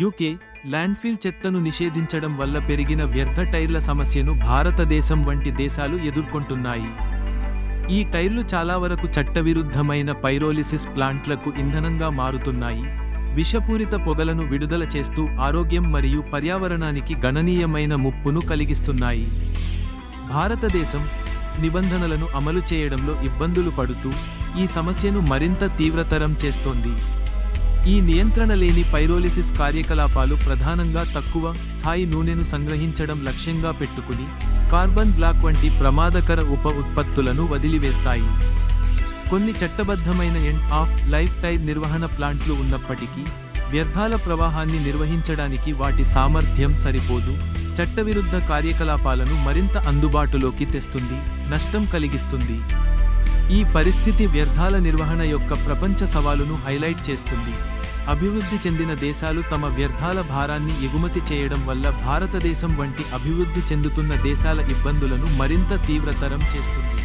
UK landfill చెత్తను నిషేధించడం వల్ల పెరిగిన వ్యర్థ టైర్ల సమస్యను భారతదేశం వంటి దేశాలు ఎదుర్కొంటున్నాయి. ఈ టైర్లు చాలా వరకు చట్టవిరుద్ధమైన పైరోలిసిస్ ప్లాంట్లకు ఇంధనంగా మారుతున్నాయి. విషపూరిత పొగలను విడుదల చేస్తూ ఆరోగ్యం మరియు పర్యావరణానికి గణనీయమైన ముప్పును కలిగిస్తున్నాయి. భారతదేశం నిబంధనలను అమలు చేయడంలో ఇబ్బందులు పడుతూ ఈ సమస్యను మరింత తీవ్రతరం చేస్తోంది. ఈ నియంత్రణ లేని పైరోలిసిస్ కార్యకలాపాలు ప్రధానంగా తక్కువ స్థాయి నూనెను సంగ్రహించడం లక్ష్యంగా పెట్టుకుని కార్బన్ బ్లాక్ వంటి ప్రమాదకర ఉప ఉత్పత్తులను వదిలివేస్తాయి. కొన్ని చట్టబద్ధమైన ఎండ్ ఆఫ్ లైఫ్ టైర్ నిర్వహణ ప్లాంట్లు ఉన్నప్పటికీ వ్యర్థాల ప్రవాహాన్ని నిర్వహించడానికి వాటి సామర్థ్యం సరిపోదు. చట్టవిరుద్ధ కార్యకలాపాలను మరింత అందుబాటులోకి తెస్తుంది నష్టం కలిగిస్తుంది. ఈ పరిస్థితి వ్యర్థాల నిర్వహణ యొక్క ప్రపంచ సవాలును హైలైట్ చేస్తుంది. అభివృద్ధి చెందిన దేశాలు తమ వ్యర్థాల భారాన్ని ఎగుమతి చేయడం వల్ల భారతదేశం వంటి అభివృద్ధి చెందుతున్న దేశాల ఇబ్బందులను మరింత తీవ్రతరం చేస్తుంది.